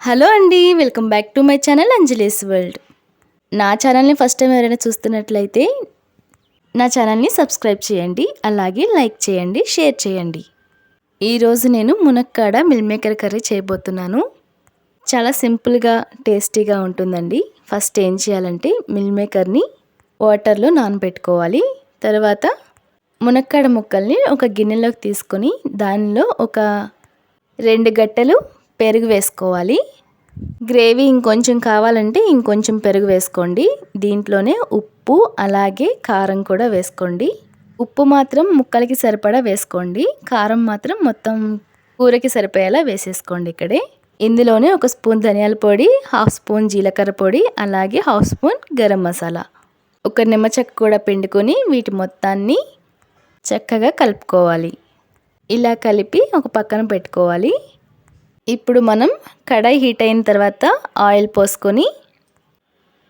Hello అండి welcome back to my channel Anjali's world. నా ఛానల్ని ఫస్ట్ టైం ఎవరైనా చూస్తున్నట్లయితే నా ఛానల్ని సబ్స్క్రైబ్ చేయండి అలాగే లైక్ చేయండి షేర్ చేయండి. ఈరోజు నేను మునక్కాడ మిల్ మేకర్ కర్రీ చేయబోతున్నాను. చాలా సింపుల్గా టేస్టీగా ఉంటుందండి. ఫస్ట్ ఏం చేయాలంటే మిల్ మేకర్ని వాటర్లో నానబెట్టుకోవాలి. తర్వాత మునక్కాడ ముక్కల్ని ఒక గిన్నెలోకి తీసుకొని దానిలో ఒక రెండు గట్టెలు పెరుగు వేసుకోవాలి. గ్రేవీ ఇంకొంచెం కావాలంటే ఇంకొంచెం పెరుగు వేసుకోండి. దీంట్లోనే ఉప్పు అలాగే కారం కూడా వేసుకోండి. ఉప్పు మాత్రం ముక్కలకి సరిపడా వేసుకోండి. కారం మాత్రం మొత్తం కూరకి సరిపోయేలా వేసేసుకోండి ఇక్కడే. ఇందులోనే ఒక స్పూన్ ధనియాల పొడి హాఫ్ స్పూన్ జీలకర్ర పొడి అలాగే హాఫ్ స్పూన్ గరం మసాలా. ఒక నిమ్మచెక్క కూడా పిండుకొని వీటి మొత్తాన్ని చక్కగా కలుపుకోవాలి. ఇలా కలిపి ఒక పక్కన పెట్టుకోవాలి. ఇప్పుడు మనం కడాయి హీట్ అయిన తర్వాత ఆయిల్ పోసుకొని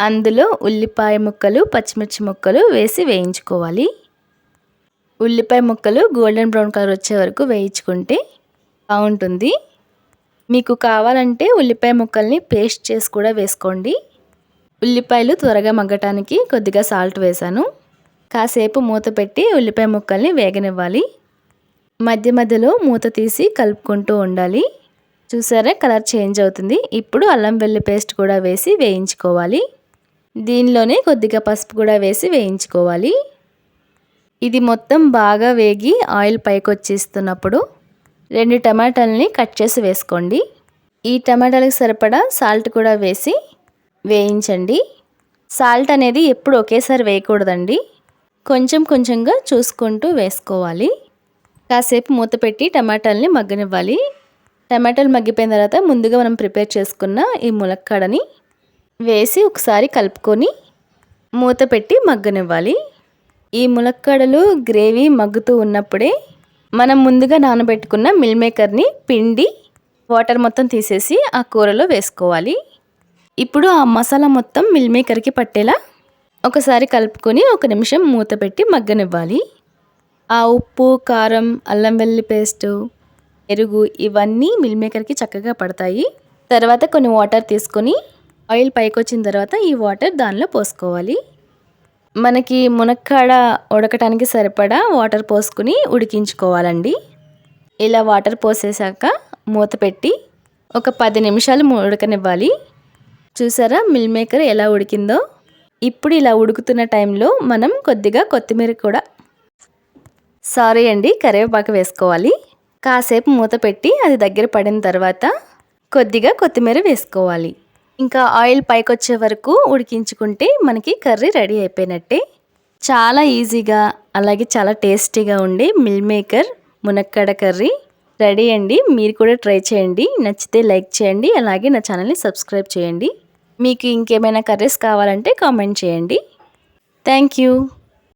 అందులో ఉల్లిపాయ ముక్కలు పచ్చిమిర్చి ముక్కలు వేసి వేయించుకోవాలి. ఉల్లిపాయ ముక్కలు గోల్డెన్ బ్రౌన్ కలర్ వచ్చే వరకు వేయించుకుంటే బాగుంటుంది. మీకు కావాలంటే ఉల్లిపాయ ముక్కల్ని పేస్ట్ చేసి కూడా వేసుకోండి. ఉల్లిపాయలు త్వరగా మగ్గటానికి కొద్దిగా సాల్ట్ వేశాను కాసేపు మూత పెట్టి ఉల్లిపాయ ముక్కల్ని వేగనివ్వాలి. మధ్య మధ్యలో మూత తీసి కలుపుకుంటూ ఉండాలి. చూసారా? కలర్ చేంజ్ అవుతుంది. ఇప్పుడు అల్లం వెల్లి పేస్ట్ కూడా వేసి వేయించుకోవాలి. దీనిలోనే కొద్దిగా పసుపు కూడా వేసి వేయించుకోవాలి. ఇది మొత్తం బాగా వేగి ఆయిల్ పైకి వచ్చేస్తున్నప్పుడు రెండు టమాటాలని కట్ చేసి వేసుకోండి. ఈ టమాటాలకు సరిపడా సాల్ట్ కూడా వేసి వేయించండి. సాల్ట్ అనేది ఎప్పుడు ఒకేసారి వేయకూడదండి. కొంచెం కొంచెంగా చూసుకుంటూ వేసుకోవాలి. కాసేపు మూత పెట్టి టమాటాలని మగ్గనివ్వాలి. టమాటాలు మగ్గిపోయిన తర్వాత ముందుగా మనం ప్రిపేర్ చేసుకున్న ఈ ములక్కాడని వేసి ఒకసారి కలుపుకొని మూత పెట్టి మగ్గనివ్వాలి. ఈ ములక్కాడలు గ్రేవీ మగ్గుతూ ఉన్నప్పుడే మనం ముందుగా నానబెట్టుకున్న మిల్ మేకర్ని పిండి వాటర్ మొత్తం తీసేసి ఆ కూరలో వేసుకోవాలి. ఇప్పుడు ఆ మసాలా మొత్తం మిల్ మేకర్కి పట్టేలా ఒకసారి కలుపుకొని ఒక నిమిషం మూత పెట్టి మగ్గనివ్వాలి. ఆ ఉప్పు కారం అల్లం వెల్లి పేస్టు పెరుగు ఇవన్నీ మిల్ మేకర్కి చక్కగా పడతాయి. తర్వాత కొన్ని వాటర్ తీసుకొని ఆయిల్ పైకి వచ్చిన తర్వాత ఈ వాటర్ దానిలో పోసుకోవాలి. మనకి మునక్కాడ ఉడకటానికి సరిపడా వాటర్ పోసుకుని ఉడికించుకోవాలండి. ఇలా వాటర్ పోసేసాక మూత పెట్టి ఒక పది నిమిషాలు ఉడకనివ్వాలి. చూసారా మిల్ మేకర్ ఎలా ఉడికిందో? ఇప్పుడు ఇలా ఉడుకుతున్న టైంలో మనం కొద్దిగా కొత్తిమీర కూడా. సారీ అండి కరివేపాకు వేసుకోవాలి. కాసేపు మూత పెట్టి అది దగ్గర పడిన తర్వాత కొద్దిగా కొత్తిమీర వేసుకోవాలి. ఇంకా ఆయిల్ పైకి వచ్చే వరకు ఉడికించుకుంటే మనకి కర్రీ రెడీ అయిపోయినట్టే. చాలా ఈజీగా అలాగే చాలా టేస్టీగా ఉండే మిల్ మేకర్ మునక్కడ కర్రీ రెడీ అండి. మీరు కూడా ట్రై చేయండి. నచ్చితే లైక్ చేయండి. అలాగే నా ఛానల్ని సబ్స్క్రైబ్ చేయండి. మీకు ఇంకేమైనా కర్రీస్ కావాలంటే కామెంట్ చేయండి. Thank you.